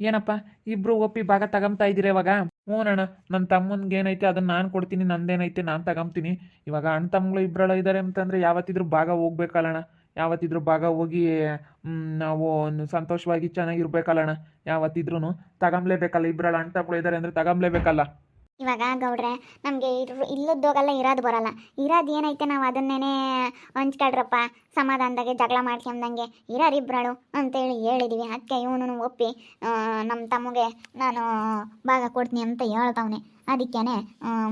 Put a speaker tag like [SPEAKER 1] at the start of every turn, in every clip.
[SPEAKER 1] ಏನಪ್ಪ, ಇಬ್ರು ಒಪ್ಪಿ ಭಾಗ ತಗೊಂತಾ ಇದ್ದೀರಾ ಇವಾಗ? ಹ್ಞೂ ಅಣ್ಣ ನನ್ನ ತಮ್ಮನಿಗೆ ಏನೈತೆ ಅದನ್ನ ನಾನು ಕೊಡ್ತೀನಿ, ನಂದೇನೈತೆ ನಾನು ತಗೊಂತೀನಿ ಇವಾಗ ಅಣ್ಣ ತಮ್ಮಗಳು ಇಬ್ಬರಲ್ಲ ಇದ್ದಾರೆ ಅಂತಂದರೆ ಯಾವತ್ತಿದ್ರೂ ಭಾಗ ಹೋಗ್ಬೇಕಲ್ಲಣ್ಣ ಯಾವತ್ತಿದ್ರೂ ಭಾಗ ಹೋಗಿ ನಾವು ಸಂತೋಷವಾಗಿ ಚೆನ್ನಾಗಿರ್ಬೇಕಲ್ಲಣ್ಣ ಯಾವತ್ತಿದ್ರೂ ತಗೊಂಬ್ಲೇಬೇಕಲ್ಲ ಇಬ್ಬರಲ್ಲ ಅಣ್ಣ ತಮ್ಮಗಳು ಇದ್ದಾರೆ ಅಂದರೆ ತಗೊಂಬ್ಲೇಬೇಕಲ್ಲ.
[SPEAKER 2] ಇವಾಗ ಗೌಡ್ರೆ, ನಮಗೆ ಇಲ್ಲದ್ದೋಗಲ್ಲ ಇರೋದು ಬರಲ್ಲ. ಇರೋದು ಏನೈತೆ ನಾವು ಅದನ್ನೇನೆ ಹಂಚ್ಕೊಳ್ರಪ್ಪ, ಸಮಾಧಾನದಾಗೆ ಜಗಳ ಮಾಡ್ಕೊಂಡಂಗೆ ಇರೋರು ಇಬ್ಬರಳು ಅಂತೇಳಿ ಹೇಳಿದ್ವಿ. ಅದಕ್ಕೆ ಇವನು ಒಪ್ಪಿ ನಮ್ಮ ತಮ್ಮಗೆ ನಾನು ಭಾಗ ಕೊಡ್ತೀನಿ ಅಂತ ಹೇಳ್ತವನೆ. ಅದಕ್ಕೇ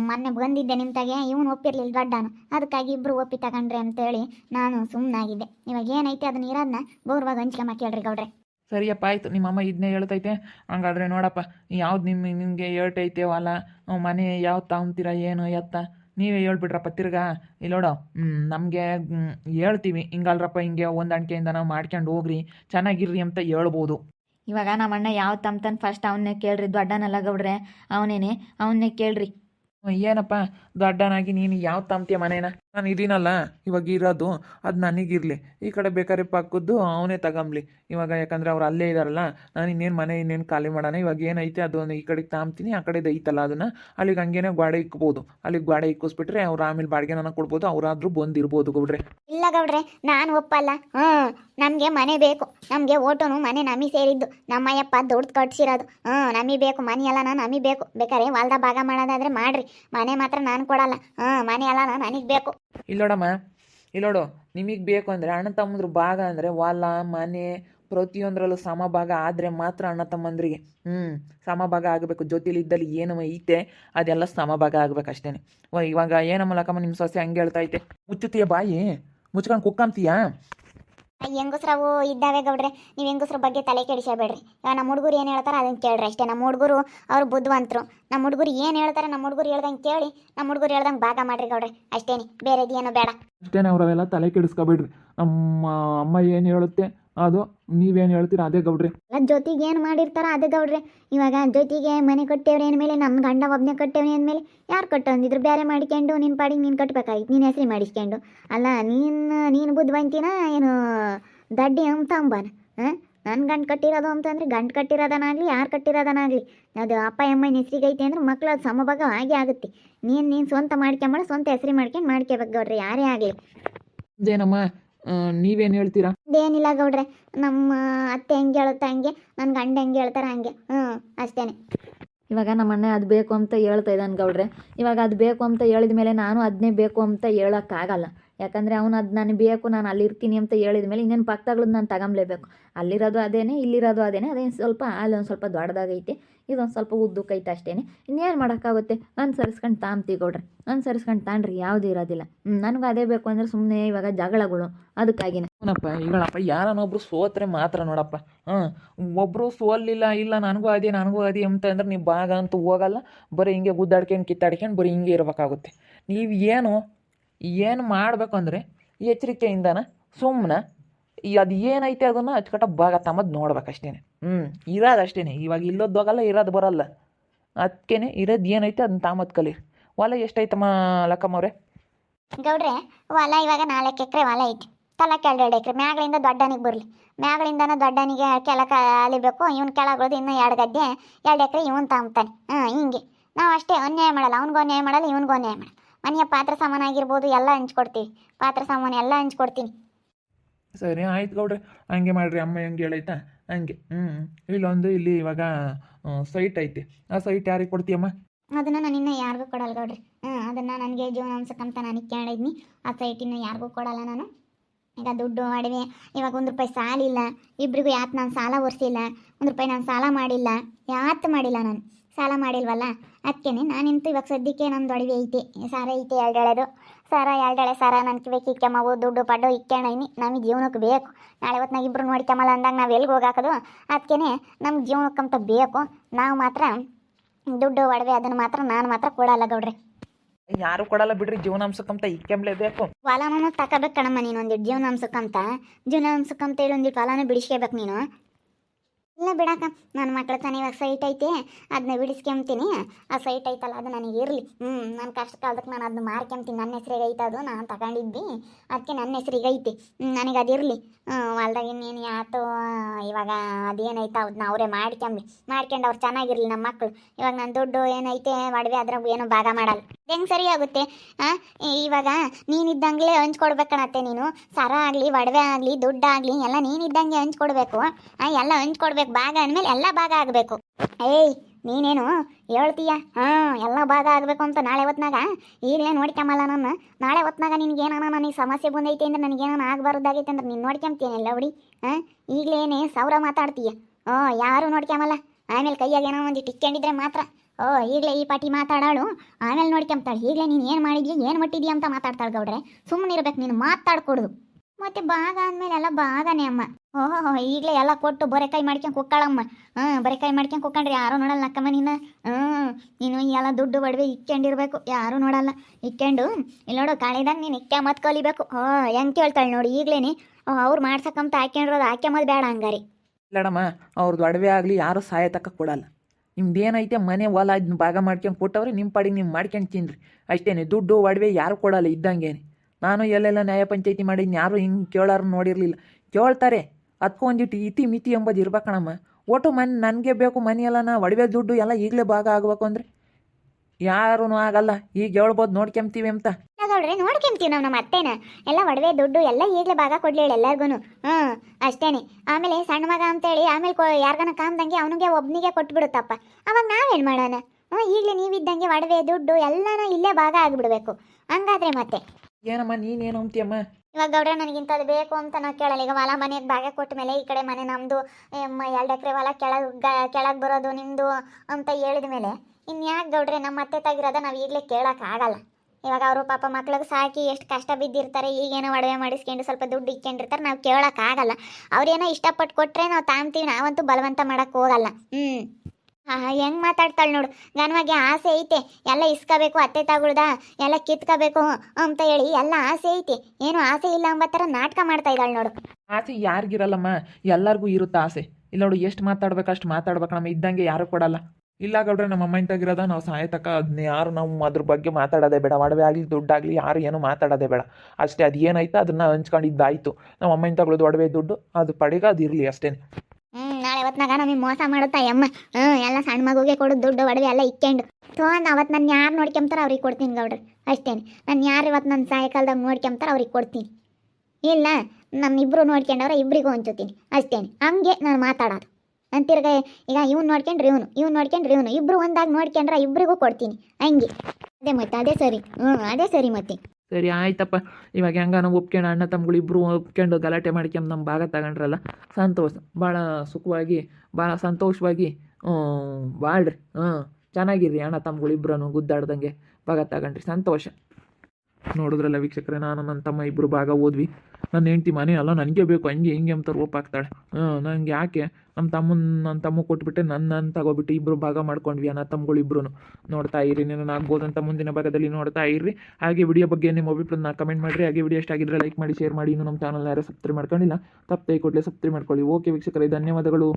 [SPEAKER 2] ಮೊನ್ನೆ ಬಂದಿದ್ದೆ ನಿಮ್ಮ ತಗೆ, ಇವನು ಒಪ್ಪಿರಲಿಲ್ಲ ದೊಡ್ಡನು. ಅದಕ್ಕಾಗಿ ಇಬ್ಬರು ಒಪ್ಪಿ ತಗೊಂಡ್ರೆ ಅಂತೇಳಿ ನಾನು ಸುಮ್ಮನಾಗಿದ್ದೆ ಇವಾಗ ಏನೈತೆ ಅದನ್ನ ಇರೋದನ್ನ ಗೌರವಾಗಿ ಹಂಚ್ಕೊಂಬ ಕೇಳ್ರಿ ಗೌಡ್ರೆ.
[SPEAKER 1] ಸರಿಯಪ್ಪ ಆಯಿತು. ನಿಮ್ಮಮ್ಮ ಇದನ್ನೇ ಹೇಳ್ತೈತೆ. ಹಂಗಾದ್ರೆ ನೋಡಪ್ಪ ಯಾವ್ದು ನಿಮ್ಮ ನಿಮಗೆ ಹೇಳ್ತೈತೆ ಹೊಲ ಅಹ್, ಮನೆ ಯಾವ್ದು ತಗೊಂತೀರ ಏನು ಎತ್ತ? ನೀವೇ ಹೇಳ್ಬಿಡ್ರಪ್ಪ ತಿರ್ಗಾ. ಇಲ್ಲಿ ನೋಡು ನಮಗೆ ಹೇಳ್ತೀವಿ. ಹಿಂಗಲ್ರಪ್ಪ ಹಿಂಗೆ ಹೊಂದಾಣಿಕೆಯಿಂದ ನಾವು ಮಾಡ್ಕೊಂಡು ಹೋಗ್ರಿ. ಚೆನ್ನಾಗಿರ್ರಿ ಅಂತ ಹೇಳ್ಬೋದು.
[SPEAKER 3] ಇವಾಗ ನಮ್ಮ ಅಣ್ಣ ಯಾವ ತಮ್ತನ್ ಫಸ್ಟ್ ಅವನ್ನೇ ಕೇಳ್ರಿ ದೊಡ್ಡನಲ್ಲ ಗೌಡ್ರೆ. ಅವನೇನೆ ಅವನ್ನೇ ಕೇಳ್ರಿ.
[SPEAKER 1] ಏನಪ್ಪ, ದೊಡ್ಡನಾಗಿ ನೀನು ಯಾವ ತಂತೀಯ ಮನೇನ? ನಾನು ಇದೀನಲ್ಲ, ಇವಾಗ ಇರೋದು, ಅದು ನನಗಿರಲಿ. ಈ ಕಡೆ ಬೇಕಾದ್ರೆ ಪಕ್ಕದ್ದು ಅವನೇ ತಗೊಂಬ್ಲಿ. ಇವಾಗ ಯಾಕಂದ್ರೆ ಅವ್ರು ಅಲ್ಲೇ ಇದಾರಲ್ಲ, ನಾನು ಇನ್ನೇನು ಮನೆ ಇನ್ನೇನು ಖಾಲಿ ಮಾಡೋಣ? ಇವಾಗ ಏನೈತೆ ಅದು, ಈ ಕಡೆಗೆ ತಾಂಬ್ತೀನಿ, ಆ ಕಡೆದು ಐತಲ್ಲ ಅದನ್ನು. ಅಲ್ಲಿಗೆ ಹಂಗೇನೆ ಗ್ವಾಡೆ ಇಕ್ಬೋದು. ಅಲ್ಲಿಗೆ ಗ್ವಾಡೆ ಇಕ್ಕಿಸ್ಬಿಟ್ರೆ ಅವ್ರು ಆಮೇಲೆ ಬಾಡಿಗೆ ನನಗೆ ಕೊಡ್ಬೋದು, ಅವರಾದ್ರೂ ಬಂದಿರ್ಬೋದು ಗೌಡ್ರೆ.
[SPEAKER 2] ಇಲ್ಲ ಗೌಡ್ರೆ, ನಾನು ಒಪ್ಪಲ್ಲ. ಹ್ಞೂ ನಮಗೆ ಮನೆ ಬೇಕು. ನಮಗೆ ಓಟೋನು ಮನೆ ನಮಗೆ ಸೇರಿದ್ದು. ನಮ್ಮಯ್ಯಪ್ಪ ದೊಡ್ಡ ಕಟ್ಸಿರೋದು. ಹ್ಞೂ ನಮಗೆ ಬೇಕು, ಮನೆ ನಾನು ನಮಗೆ ಬೇಕು. ಬೇಕಾರೆ ಹೊಲ್ದ ಭಾಗ ಮಾಡೋದಾದ್ರೆ ಮಾಡ್ರಿ. ಮನೆ ಮಾತ್ರ ನಾನು ಕೊಡಲ್ಲ. ಹ್ಞೂ ಮನೆ ಅಲ್ಲ ನನಗೆ ಬೇಕು.
[SPEAKER 1] ಇಲ್ಲೋಡಮ್ಮ ಇಲ್ಲೋಡು ನಿಮಗೆ ಬೇಕು ಅಂದರೆ ಅಣ್ಣ ತಮ್ಮಂದ್ರ ಭಾಗ ಅಂದರೆ ಹೊಲ, ಮನೆ, ಪ್ರತಿಯೊಂದರಲ್ಲೂ ಸಮಭಾಗ ಆದರೆ ಮಾತ್ರ ಅಣ್ಣ ತಮ್ಮಂದ್ರಿಗೆ. ಹ್ಞೂ ಸಮಭಾಗ ಆಗಬೇಕು. ಜೊತೆಲಿ ಇದ್ದಲ್ಲಿ ಏನು ಐತೆ, ಅದೆಲ್ಲ ಸಮಭಾಗ ಆಗ್ಬೇಕು ಅಷ್ಟೇ ಇವಾಗ ಏನಮ್ಮ ಲಕ್ಕಮ್ಮ ನಿಮ್ಮ ಸೊಸೆ ಹಂಗೆ ಹೇಳ್ತಾ ಐತೆ? ಮುಚ್ಚುತ್ತೀಯ ಬಾಯಿ? ಮುಚ್ಕೊಂಡು ಕುಕ್ಕಂತೀಯಾ
[SPEAKER 2] ಹೆಂಗಸ್ರವು ಇದ್ದಾವೆ ಗೌಡ್ರೆ. ನೀವು ಹೆಂಗಸ್ರ ಬಗ್ಗೆ ತಲೆ ಕೆಡಿಸಬೇಡ್ರಿ ಇವಾಗ ನಮ್ಮ ಹುಡುಗರು ಏನು ಹೇಳ್ತಾರೆ ಅದನ್ನು ಕೇಳ್ರಿ ಅಷ್ಟೇ. ನಮ್ಮ ಹುಡುಗರು ಅವ್ರು ಬುದ್ಧವಂತರು ನಮ್ಮ ಹುಡುಗರು ಏನು ಹೇಳ್ತಾರೆ ನಮ್ಮ ಹುಡುಗರು ಹೇಳ್ದಂಗೆ ಕೇಳಿ ನಮ್ಮ ಹುಡುಗರು ಹೇಳ್ದಂಗೆ ಭಾಗ ಮಾಡ್ರಿ ಗೌಡ್ರೆ. ಅಷ್ಟೇನಿ, ಬೇರೆದು ಇದೇನು ಬೇಡ.
[SPEAKER 1] ಅಷ್ಟೇನೆ ಅವರವೆಲ್ಲ ತಲೆ ಕೆಡಿಸ್ಕೊಬೇಡ್ರಿ. ನಮ್ಮ ಅಮ್ಮ ಏನು ಹೇಳುತ್ತೆ? ಅದು ನೀವೇನು ಹೇಳ್ತೀರಾ ಅದೇ ಗೌಡ್ರಿ?
[SPEAKER 2] ಜೊತೆಗೆ ಏನು ಮಾಡಿರ್ತಾರ ಅದೇ ಗೌಡ್ರಿ. ಇವಾಗ ಜೊತೆಗೆ ಮನೆ ಕಟ್ಟೇವ್ರಿ ಅಂದಮೇಲೆ ನಮ್ಮ ಗಂಡ ಒಬ್ಬನೇ ಕಟ್ಟೇವ್ರಿ ಅಂದಮೇಲೆ ಯಾರು ಕಟ್ಟು ಅಂದಿದ್ರು ಬೇರೆ ಮಾಡಿಕೊಂಡು ನಿನ್ನ ಪಾಡಿಗೆ ನೀನು ಕಟ್ಬೇಕಾಗಿತ್ತು ನೀನು ಹೆಸರಿ ಮಾಡಿಸ್ಕೊಂಡು. ಅಲ್ಲ ನೀನು ನೀನು ಬುದ್ಧಿವಂತಿನ ಏನು ದಡ್ಡಿ ಅಂತ ಅಂಬಾನ ಹಾಂ? ನನ್ನ ಗಂಡು ಕಟ್ಟಿರೋದು ಅಂತಂದ್ರೆ ಗಂಡು ಕಟ್ಟಿರೋದನಾಗಲಿ ಯಾರು ಕಟ್ಟಿರೋದನಾಗಲಿ. ಅದು ಅಪ್ಪ ಅಮ್ಮನ ಹೆಸರಿಗೆ ಐತೆ ಅಂದ್ರೆ ಮಕ್ಳು ಅದು ಸಮಭಾಗ ಹಾಗೆ ಆಗುತ್ತೆ. ನೀನು ನೀನ್ ಸ್ವಂತ ಮಾಡ್ಕೊಂಬ ಸ್ವಂತ ಹೆಸರಿ ಮಾಡ್ಕೊಂಡು ಮಾಡ್ಕೋಬೇಕು ಗೌಡ್ರಿ ಯಾರೇ ಆಗಲಿ.
[SPEAKER 1] ಇದೇನಮ್ಮ ನೀವೇನು ಹೇಳ್ತೀರಾ?
[SPEAKER 2] ಏನಿಲ್ಲ ಗೌಡ್ರೆ ನಮ್ಮ ಅತ್ತೆ ಹೆಂಗೆ ಹೇಳುತ್ತೆ ಹಂಗೆ ನನ್ನ ಗಂಡ ಹೆಂಗೆ ಹೇಳ್ತಾರೆ ಹಂಗೆ. ಹ್ಞೂ ಅಷ್ಟೇನೆ.
[SPEAKER 3] ಇವಾಗ ನಮ್ಮ ಅಣ್ಣ ಅದು ಬೇಕು ಅಂತ ಹೇಳ್ತಾ ಇದ್ದಾನೆ ಗೌಡ್ರೆ. ಇವಾಗ ಅದು ಬೇಕು ಅಂತ ಹೇಳಿದ ಮೇಲೆ ನಾನು ಅದನ್ನೇ ಬೇಕು ಅಂತ ಹೇಳೋಕ್ಕಾಗಲ್ಲ. ಯಾಕಂದರೆ ಅವನು ಅದು ನಾನು ಬೇಕು ನಾನು ಅಲ್ಲಿರ್ತೀನಿ ಅಂತ ಹೇಳಿದ ಮೇಲೆ ಇನ್ನೇನು ಪಕ್ಕದಾಗ್ಲದ್ದು ನಾನು ತಗೊಂಬ್ಲೇಬೇಕು. ಅಲ್ಲಿರೋದು ಅದೇನೆ, ಇಲ್ಲಿರೋದು ಅದೇನೆ, ಅದೇನು ಸ್ವಲ್ಪ ಅಲ್ಲೊಂದು ಸ್ವಲ್ಪ ದೊಡ್ಡದಾಗೈತೆ, ಇದೊಂದು ಸ್ವಲ್ಪ ಉದ್ದಕ್ಕೈತೆ ಅಷ್ಟೇ ಇನ್ನೇನು ಮಾಡೋಕ್ಕಾಗುತ್ತೆ? ಅನುಸರಿಸ್ಕೊಂಡು ತಾಂತಿ ಗೌಡ್ರೆ, ಅನುಸರಿಸ್ಕೊಂಡು ತಾಂಡ್ರಿ, ಯಾವುದೂ ಇರೋದಿಲ್ಲ. ನನಗೆ ಅದೇ ಬೇಕು ಅಂದರೆ ಸುಮ್ಮನೆ ಇವಾಗ ಜಗಳಗಳು, ಅದಕ್ಕಾಗಿನೇ.
[SPEAKER 1] ಏನಪ್ಪ ಈಗಳಪ್ಪ ಯಾರನ್ನೊಬ್ರು ಸೋತ್ರೆ ಮಾತ್ರ ನೋಡಪ್ಪ. ಹಾಂ ಒಬ್ಬರು ಸೋಲಿಲ್ಲ ಇಲ್ಲ, ನನಗೂ ಅದೇ ನನಗೂ ಅದೇ ಅಂತ ಅಂದ್ರೆ ನೀವು ಭಾಗ ಅಂತೂ ಹೋಗಲ್ಲ. ಬರೀ ಹಿಂಗೆ ಗುದ್ದಾಡ್ಕೊಂಡು ಕಿತ್ತಾಡ್ಕೊಂಡು ಬರೀ ಹಿಂಗೆ ಇರ್ಬೇಕಾಗುತ್ತೆ. ನೀವು ಏನು ಏನು ಮಾಡಬೇಕು ಅಂದರೆ ಎಚ್ಚರಿಕೆಯಿಂದನ ಸುಮ್ಮನೆ ಅದು ಏನೈತೆ ಅದನ್ನು ಅಚ್ಚುಕಟ್ಟ ಭಾಗ ತಮ್ಮದು ನೋಡ್ಬೇಕಷ್ಟೇ ಹ್ಞೂ ಇರೋದು ಅಷ್ಟೇ ಇವಾಗ ಇಲ್ಲೋದು ಹೋಗಲ್ಲ ಇರೋದು ಬರಲ್ಲ. ಅದಕ್ಕೇ ಇರೋದು ಏನೈತೆ ಅದನ್ನ ತಾಮದ್ ಕಲಿ. ಹೊಲ ಎಷ್ಟೈತಮ್ಮ ಲಕ್ಕಮ್ಮವ್ರೆ
[SPEAKER 2] ಗೌಡ್ರೆ ಹೊಲ ಇವಾಗ ನಾಲ್ಕು ಎಕರೆ ಹೊಲ ಐತಿ. ತಲಕ್ಕೆ ಎರಡು ಎರಡು ಎಕರೆ. ಮ್ಯಾಗಳಿಂದ ದೊಡ್ಡನಿಗೆ ಬರಲಿ. ಮ್ಯಾಗಳಿಂದನ ದೊಡ್ಡನಿಗೆ ಕೆಳಕ ಅಲಿಬೇಕು. ಇವ್ನ ಕೆಳಗೋದು ಇನ್ನೂ ಎರಡು ಗದ್ದೆ, ಎರಡು ಎಕರೆ ಇವನು ತಾಮ್ತಾನೆ ಹಾಂ ಹಿಂಗೆ. ನಾವು ಅಷ್ಟೇ ಅನ್ಯಾಯ ಮಾಡಲ್ಲ. ಅವ್ನಿಗೂ ಅನ್ಯಾಯ ಮಾಡಲ್ಲ, ಇವನಿಗೂ ಅನ್ಯಾಯ ಮಾಡಲ್ಲ. ಮನೆಯ ಪಾತ್ರ ಸಾಮಾನು ಆಗಿರ್ಬೋದು ಎಲ್ಲ ಹಂಚ್ಕೊಡ್ತೀವಿ. ಪಾತ್ರ ಸಾಮಾನು ಎಲ್ಲ ಹಂಚ್ಕೊಡ್ತೀನಿ.
[SPEAKER 1] ಸರಿ ಆಯ್ತು ಗೌಡ್ರೆ. ಹಂಗೆ ಮಾಡಿರಿ ಅಮ್ಮ ಹೆಂಗೆ ಹೇಳೈತಾ? ಹಂಗೆ ಹ್ಞೂ ಇಲ್ಲೊಂದು ಇಲ್ಲಿ ಇವಾಗ ಸೈಟ್ ಐತಿ. ಆ ಸೈಟ್ ಯಾರಿಗೆ ಕೊಡ್ತೀಯಮ್ಮ?
[SPEAKER 2] ಅದನ್ನು ನಾನು ಇನ್ನೂ ಯಾರಿಗೂ ಕೊಡಲ್ಲ ಗೌಡ್ರಿ. ಹ್ಞೂ ಅದನ್ನು ನನಗೆ ಜೀವನ ಅನ್ಸಕ್ಕಂತ ನಾನು ಕೇಳಿದ್ನಿ. ಆ ಸೈಟ್ ಇನ್ನೂ ಯಾರಿಗೂ ಕೊಡಲ್ಲ ನಾನು. ಈಗ ದುಡ್ಡು ಮಾಡಿದೆ. ಇವಾಗ ಒಂದು ರೂಪಾಯಿ ಸಾಲಿಲ್ಲ. ಇಬ್ಬರಿಗೂ ಯಾತ್ ನಾನು ಸಾಲ ಒರೆಸಿಲ್ಲ. ಒಂದು ರೂಪಾಯಿ ನಾನು ಸಾಲ ಮಾಡಿಲ್ಲ. ಯಾತ್ ಮಾಡಿಲ್ಲ ನಾನು. ಸಾಲ ಮಾಡಿಲ್ವಲ್ಲ? ಅದಕ್ಕೇನೆ ನಾನಿಂತು ಇವಾಗ ಸದ್ಯಕ್ಕೆ ನಂದು ಒಡವೆ ಐತೆ. ಸಾರ ಐತೆ ಎರಡೆಳೆದು ಸಾರ ಎರಡೆಳೆ ಸಾರ ನನ್ನ ಕಿವಿಗೆ ಇಕ್ಕಮ್ಮವು ದುಡ್ಡು ಪಡ್ಡು ಇಕ್ಕೇಣಿ ನಮಗೆ ಜೀವನಕ್ಕೆ ಬೇಕು. ನಾಳೆ ಹೊತ್ನಾಗ ಇಬ್ಬರು ನೋಡ್ಕೊಂಬಲ್ಲ ಅಂದಾಗ ನಾವು ಎಲ್ಲಿಗೆ ಹೋಗಾಕೋದು? ಅದಕ್ಕೇನೆ ನಮ್ಗೆ ಜೀವನಕ್ಕಂತ ಬೇಕು. ನಾವು ಮಾತ್ರ ದುಡ್ಡು ಒಡವೆ ಅದನ್ನು ಮಾತ್ರ ನಾನು ಮಾತ್ರ ಕೊಡಲ್ಲ ಗೌಡ್ರಿ.
[SPEAKER 1] ಯಾರು ಕೊಡಲ್ಲ ಬಿಡ್ರಿ ಜೀವನಾಂಶಕ್ಕಂತ ಇಕ್ಕೆಂಬ್ಲೇಬೇಕು
[SPEAKER 2] ಹೊಲನೂ ತಗೋಬೇಕು ಕಣಮ್ಮ ನೀನು ಒಂದಿಟ್ಟು ಜೀವನಾಂಶಕ್ಕಂತ ಜೀವನಾಂಶಕ್ಕಂತ ಹೇಳಿ ಒಂದಿಟ್ಟು ಹೊಲನೂ ಬಿಡಿಸ್ಕೋಬೇಕು ನೀನು. ಇಲ್ಲ ಬಿಡಕ್ಕ ನನ್ನ ಮಕ್ಳ ತಾನೇ ಇವಾಗ ಸೈಟ್ ಐತೆ ಅದನ್ನ ಬಿಡಿಸ್ಕೊಂತೀನಿ ಆ ಸೈಟ್ ಐತಲ್ಲ, ಅದು ನನಗೆ ಇರಲಿ. ಹ್ಞೂ ನನ್ನ ಕಷ್ಟ ಕಾಲದಕ್ಕೆ ನಾನು ಅದನ್ನ ಮಾರ್ಕೊಂತೀನಿ ನನ್ನ ಹೆಸ್ರಿಗೆ ಐತೆ ಅದು, ನಾನು ತಗೊಂಡಿದ್ವಿ ಅದಕ್ಕೆ ನನ್ನ ಹೆಸ್ರಿಗೆ ಐತಿ. ನನಗೆ ಅದಿರಲಿ ಹೊಲ್ದಾಗ ಇನ್ನೇನು ಯಾತು ಇವಾಗ ಅದೇನೈತೆ ಅದನ್ನ ಅವರೇ ಮಾಡ್ಕೊಂಬಿ ಮಾಡ್ಕೊಂಡು ಅವ್ರು ಚೆನ್ನಾಗಿರಲಿ ನಮ್ಮ ಮಕ್ಕಳು ಇವಾಗ ನನ್ನ ದುಡ್ಡು ಏನೈತೆ, ಒಡವೆ ಅದ್ರಾಗ ಏನೋ ಭಾಗ ಮಾಡಲ್ಲ. ಹೆಂಗೆ ಸರಿ ಆಗುತ್ತೆ? ಹಾಂ ಇವಾಗ ನೀನಿದ್ದಂಗೆ ಹಂಚ್ಕೊಡ್ಬೇಕಣತ್ತೆ ನೀನು. ಸರ ಆಗಲಿ, ಒಡವೆ ಆಗಲಿ ದುಡ್ಡಾಗಲಿ ಎಲ್ಲ ನೀನಿದ್ದಂಗೆ ಹಂಚ್ಕೊಡ್ಬೇಕು. ಎಲ್ಲ ಹಂಚ್ಕೊಡ್ಬೇಕು. ಭಾಗ ಅಂದಮೇಲೆ ಎಲ್ಲ ಭಾಗ ಆಗಬೇಕು. ಏಯ್, ನೀನೇನು ಹೇಳ್ತೀಯ? ಹಾಂ, ಎಲ್ಲ ಭಾಗ ಆಗಬೇಕು ಅಂತ ನಾಳೆ ಹೊತ್ನಾಗ? ಈಗಲೇ ನೋಡ್ಕೊಂಬಲ್ಲ ನಾನು ನಾಳೆ ಹೊತ್ನಾಗ ನಿನಗೇನೋ ನನಗೆ ಸಮಸ್ಯೆ ಬಂದೈತೆ ಅಂದ್ರೆ ನನಗೇನೋ ಆಗಬಾರ್ದಾಗೈತೆ ಅಂದ್ರೆ ನೀನು ನೋಡ್ಕೊಂತೀನಿಲ್ಲ ಹುಡಿ. ಹಾಂ ಈಗಲೇನೆ ಸೌರ ಮಾತಾಡ್ತೀಯ. ಓ, ಯಾರು ನೋಡ್ಕೊಂಬಲ್ಲ ಆಮೇಲೆ ಕೈಯಾಗ ಏನೋ ಒಂದು ಇಟ್ಕೊಂಡಿದ್ರೆ ಮಾತ್ರ. ಓ, ಈಗಲೇ ಈ ಪಾಟಿ ಮಾತಾಡಾಳು. ಆಮೇಲೆ ನೋಡ್ಕೊಂತಾಳೆ ಈಗಲೇ ನೀನು ಏನು ಮಾಡಿದ್ಯಾ, ಏನು ಮಟ್ಟಿದ್ಯಾ ಅಂತ ಮಾತಾಡ್ತಾಳೆ ಗೌಡ್ರೆ. ಸುಮ್ಮನೆ ನೀನು ಮಾತಾಡ್ಕೊಡುದು. ಮತ್ತೆ ಬಾಗ ಅಂದಮೇಲೆ ಎಲ್ಲ ಭಾಗನೇ ಅಮ್ಮ. ಓಹೋ ಈಗಲೇ ಎಲ್ಲ ಕೊಟ್ಟು ಬರೆಕಾಯಿ ಮಾಡ್ಕೊಂಡು ಕುಕ್ಕಾಳಮ್ಮ. ಹಾಂ ಬರೆಕಾಯಿ ಮಾಡ್ಕೊಂಡು ಕುಕ್ಕಂಡ್ರಿ ಯಾರು ನೋಡಲ್ಲ ನಕ್ಕಮ್ಮ ನೀನು ಹ್ಞೂ ನೀನು ಎಲ್ಲ ದುಡ್ಡು ಒಡವೆ ಇಕ್ಕೊಂಡಿರ್ಬೇಕು, ಯಾರು ನೋಡಲ್ಲ. ಇಕ್ಕೊಂಡು ಇಲ್ಲಿ ನೋಡು, ಕಾಳಿದಾಗ ನೀನು ಇಕ್ಕ ಮತ್ತೆ ಕಲಿಬೇಕು. ಓ, ಹೆಂಗೆ ಕೇಳ್ತಾಳೆ ನೋಡಿ ಈಗಲೇನೆ. ಅವ್ರು ಮಾಡ್ಸಕ್ಕಂತ ಹಾಕ್ಯಂಡ್ರೋದು ಹಾಕ್ಯಂಬದು ಬೇಡ ಹಂಗಾರಿ.
[SPEAKER 1] ಇಲ್ಲಡಮ್ಮ ಅವ್ರದ್ದು ಒಡವೆ ಆಗಲಿ ಯಾರು ಸಹಾಯ ತಕ್ಕ ಕೊಡಲ್ಲ. ನಿಮ್ದು ಏನೈತೆ ಮನೆ ಹೊಲ ಇದನ್ನ ಭಾಗ ಮಾಡ್ಕೊಂಡು ಕೊಟ್ಟವ್ರೆ ನಿಮ್ಮ ಪಾಡಿಗೆ ನೀವು ಮಾಡ್ಕೊಂಡು ತಿನ್ರಿ. ಅಷ್ಟೇನೆ, ದುಡ್ಡು ಒಡವೆ ಯಾರು ಕೊಡಲ್ಲ ಇದ್ದಂಗೇನೆ. ನಾನು ಎಲ್ಲೆಲ್ಲ ನ್ಯಾಯ ಪಂಚಾಯತಿ ಮಾಡಿ ಯಾರು ಹಿಂಗೆ ಕೇಳಾರು ನೋಡಿರಲಿಲ್ಲ. ಕೇಳ್ತಾರೆ ಅದಕ್ಕೂ ಒಂದಿಟ್ಟು ಇತಿ ಮಿತಿ ಎಂಬುದು ಇರ್ಬೇಕಣಮ್ಮ ಒಟ್ಟು ಮನೆ, ನನಗೆ ಬೇಕು ಮನೆಯೆಲ್ಲ ನಾ ಒಡವೆ ದುಡ್ಡು ಎಲ್ಲ ಈಗಲೇ ಭಾಗ ಆಗಬೇಕು ಅಂದರೆ? ಯಾರೂ ಆಗಲ್ಲ, ಈಗ ಹೇಳ್ಬೋದು ನೋಡ್ಕೊಂತೀವಿ ಅಂತ.
[SPEAKER 2] ನೋಡ್ರಿ ನೋಡ್ಕೊಂತೀವಿ ನಾವು ನಮ್ಮ ಅತ್ತೆನ. ಎಲ್ಲ ಒಡವೆ ದುಡ್ಡು ಎಲ್ಲ ಈಗಲೇ ಭಾಗ ಕೊಡ್ಲಿ ಹೇಳಿ ಎಲ್ಲರಿಗೂ ಹ್ಞೂ ಅಷ್ಟೇನೆ. ಆಮೇಲೆ ಸಣ್ಣ ಮಗ ಅಂತೇಳಿ ಆಮೇಲೆ ಕೊ ಯಾರ್ಗನ ಕಾಮ್ದಂಗೆ ಅವನಿಗೆ ಒಬ್ನಿಗೆ ಕೊಟ್ಬಿಡುತ್ತಪ್ಪ. ಅವಾಗ ನಾವೇನು ಮಾಡೋಣ? ಹ್ಞೂ ಈಗಲೇ ನೀವಿದ್ದಂಗೆ ಒಡವೆ ದುಡ್ಡು ಎಲ್ಲನ ಇಲ್ಲೇ ಭಾಗ ಆಗಿಬಿಡ್ಬೇಕು. ಹಂಗಾದ್ರೆ ಮತ್ತೆ.
[SPEAKER 1] ಏನಮ್ಮ ನೀನೇನು ಅಂತೀಯಮ್ಮ?
[SPEAKER 2] ಇವಾಗ ಗೌಡ್ರೆ ನನಗಿಂತದ್ದು ಬೇಕು ಅಂತ ನಾವು ಕೇಳಲ್ಲ. ಈಗ ಹೊಲ ಮನೆಗೆ ಭಾಗ ಕೊಟ್ಟ ಮೇಲೆ ಈ ಕಡೆ ಮನೆ ನಮ್ಮದು ಎರಡು ಎಕರೆ ಹೊಲ ಕೆಳಗೆ ಕೆಳಗೆ ಬರೋದು ನಿಮ್ಮದು ಅಂತ ಹೇಳಿದ ಮೇಲೆ ಇನ್ಯಾಕೆ ಗೌಡ್ರೆ ನಮ್ಮ ಅತ್ತೆ ತಾಗಿರೋದ ನಾವು ಈಗಲೇ ಕೇಳೋಕ್ಕಾಗಲ್ಲ ಇವಾಗ ಅವರು ಪಾಪ ಮಕ್ಳಿಗೆ ಸಾಕಿ ಎಷ್ಟು ಕಷ್ಟ ಬಿದ್ದಿರ್ತಾರೆ, ಈಗೇನೋ ಒಡವೆ ಮಾಡಿಸ್ಕೊಂಡು ಸ್ವಲ್ಪ ದುಡ್ಡು ಇಕ್ಕೊಂಡಿರ್ತಾರೆ, ನಾವು ಕೇಳೋಕ್ಕಾಗಲ್ಲ ಅವ್ರೇನೋ ಇಷ್ಟಪಟ್ಟು ಕೊಟ್ಟರೆ ನಾವು ತಾಂತೀವಿ ನಾವಂತೂ ಬಲವಂತ ಮಾಡೋಕ್ಕೆ ಹೋಗಲ್ಲ. ಹ್ಞೂ ಹೆಂಗ್ ಮಾತಾಡ್ತಾಳೆ ನೋಡು. ಗನ್ವಾಗಿ ಆಸೆ ಐತೆ. ಎಲ್ಲ ಇಸ್ಕೋಬೇಕು, ಅತ್ತೆ ತಗೊಳ್ದ, ಎಲ್ಲ ಕಿತ್ಕೋಬೇಕು ಅಂತ ಹೇಳಿ ಎಲ್ಲ ಆಸೆ ಐತೆ. ಏನು ಆಸೆ ಇಲ್ಲ ಅಂಬ ಥರ ನಾಟಕ ಮಾಡ್ತಾ ಇದ್ದಾಳೆ ನೋಡು.
[SPEAKER 1] ಆಸೆ ಯಾರಿಗಿರಲ್ಲಮ್ಮ? ಎಲ್ಲರಿಗೂ ಇರುತ್ತೆ ಆಸೆ. ಇಲ್ಲ ನೋಡು, ಎಷ್ಟು ಮಾತಾಡ್ಬೇಕು, ಅಷ್ಟು ಮಾತಾಡ್ಬೇಕು, ನಮ್ಮ ಇದ್ದಂಗೆ ಯಾರು ಕೊಡಲ್ಲ. ಇಲ್ಲ ಗೌಡ್ರೆ, ನಮ್ಮ ಅಮ್ಮ ಇಂತಾಗಿರೋದ ನಾವು ಸಹಾಯ ತಕ್ಕ ಅದನ್ನ ಯಾರು ನಮ್ಮ ಅದ್ರ ಬಗ್ಗೆ ಮಾತಾಡೋದೇ ಬೇಡ. ಒಡವೆ ಆಗಲಿ, ದುಡ್ಡಾಗಲಿ ಯಾರು ಏನು ಮಾತಾಡೋದೇ ಬೇಡ. ಅಷ್ಟೇ, ಅದು ಏನಾಯ್ತು, ಅದನ್ನ ಹಂಚ್ಕೊಂಡಿದ್ದಾಯ್ತು. ನಮ್ಮ ಅಮ್ಮ ಇಂತಗಳದ್ದು ಒಡವೆ ದುಡ್ಡು, ಅದು ಪಡೆಗ, ಅದು ಇರಲಿ ಅಷ್ಟೇ.
[SPEAKER 2] ಹ್ಞೂ ನಾಳೆ ಅವತ್ನಾಗ ನಮಗೆ ಮೋಸ ಮಾಡುತ್ತಾ ಅಮ್ಮ ಹ್ಞೂ ಎಲ್ಲ ಸಣ್ಣ ಮಗುಗೆ ಕೊಡೋದು ದುಡ್ಡು, ಒಡವೆ ಎಲ್ಲ ಇಕ್ಕೊಂಡು. ತೊಗೊಂಡು ಅವತ್ತು ನಾನು ಯಾರು ನೋಡ್ಕೊಂತಾರೆ ಅವ್ರಿಗೆ ಕೊಡ್ತೀನಿ ಗೌಡ್ರೆ. ಅಷ್ಟೇ ನಾನು ಯಾರು ಇವತ್ತು ನನ್ನ ಸಾಯಂಕಾಲದಾಗ ನೋಡ್ಕೊಂತಾರೆ ಅವ್ರಿಗೆ ಕೊಡ್ತೀನಿ. ಇಲ್ಲ ನಮ್ಮ ಇಬ್ರು ನೋಡ್ಕೊಂಡವ್ರೆ ಇಬ್ಬರಿಗೂ ಹಂಚುತ್ತೀನಿ. ಅಷ್ಟೇ ಹಂಗೆ ನಾನು ಮಾತಾಡೋದು. ಅಂತಿರ್ಗ, ಈಗ ಇವ್ನು ನೋಡ್ಕೊಂಡ್ರೆ ಇವನು, ಇವ್ನು ನೋಡ್ಕೊಂಡ್ರೆ ಇವನು. ಇಬ್ಬರು ಒಂದಾಗ ನೋಡ್ಕೊಂಡ್ರೆ ಇಬ್ಬರಿಗೂ ಕೊಡ್ತೀನಿ. ಹಂಗೆ. ಅದೇ ಮತ್ತೆ, ಅದೇ ಸರಿ. ಹ್ಞೂ, ಅದೇ ಸರಿ ಮತ್ತೆ.
[SPEAKER 1] ಸರಿ, ಆಯ್ತಪ್ಪ. ಇವಾಗ ಹೆಂಗಾನ ಒಪ್ಕೊಂಡು ಅಣ್ಣ ತಮ್ಗಳು ಇಬ್ಬರು ಒಪ್ಕೊಂಡು ಗಲಾಟೆ ಮಾಡ್ಕೊಂಡು ನಮ್ಮ ಭಾಗ ತಗೊಂಡ್ರಲ್ಲ, ಸಂತೋಷ. ಭಾಳ ಸುಖವಾಗಿ ಭಾಳ ಸಂತೋಷವಾಗಿ ಬಾಳ್ರಿ. ಹ್ಞೂ, ಚೆನ್ನಾಗಿರ್ರಿ ಅಣ್ಣ ತಮ್ಗಳು ಇಬ್ಬರೂ ಗುದ್ದಾಡ್ದಂಗೆ ಭಾಗ ತಗೊಂಡ್ರಿ. ಸಂತೋಷ. ನೋಡಿದ್ರಲ್ಲ ವೀಕ್ಷಕರೇ, ನಾನು ನನ್ನ ತಮ್ಮ ಇಬ್ಬರು ಭಾಗ ಓದ್ವಿ. ನನ್ನ ಹೆಂಡ್ತಿ ಮನೆ ಅಲ್ಲ, ನನಗೆ ಬೇಕು, ಹಂಗೆ ಹಿಂಗೆ ಅಂತ ಒಪ್ಪಾಗ್ತಾಳೆ ಹಾಂ ನನಗೆ ಯಾಕೆ? ನಮ್ಮ ತಮ್ಮನ ನನ್ನ ತಮ್ಮ ಕೊಟ್ಬಿಟ್ಟೆ ನನ್ನ ನನ್ನ ತಗೋಬಿಟ್ಟು ಇಬ್ಬರು ಭಾಗ ಮಾಡ್ಕೊಂಡ್ವಿ ಅಣ್ಣ ತಮ್ಮಗಳು ಇಬ್ಬರು ನೋಡ್ತಾ ಇರಿ ನಾನು ಆಗ್ಬೋದಂತ ಮುಂದಿನ ಭಾಗದಲ್ಲಿ ನೋಡ್ತಾ ಇರ್ರಿ. ಹಾಗೆ ವಿಡಿಯೋ ಬಗ್ಗೆ ನಿಮ್ಮ ಅಭಿಪ್ರಾಯನ ಕಮೆಂಟ್ ಮಾಡಿರಿ. ಹಾಗೆ ವಿಡಿಯೋ ಇಷ್ಟ ಆಗಿದ್ರೆ ಲೈಕ್ ಮಾಡಿ ಶೇರ್ ಮಾಡಿ. ಇನ್ನು ನಮ್ಮ ಚಾನಲ್ನ ಯಾರು ಸಬ್ಸ್ಕ್ರೈಬ್ ಮಾಡ್ಕೊಂಡಿಲ್ಲ ತಪ್ಪೇ ಕೊಡಲಿ ಸಬ್ಸ್ಕ್ರೈಬ್ ಮಾಡ್ಕೊಳ್ಳಿ. ಓಕೆ ವೀಕ್ಷಕರೇ, ಧನ್ಯವಾದಗಳು.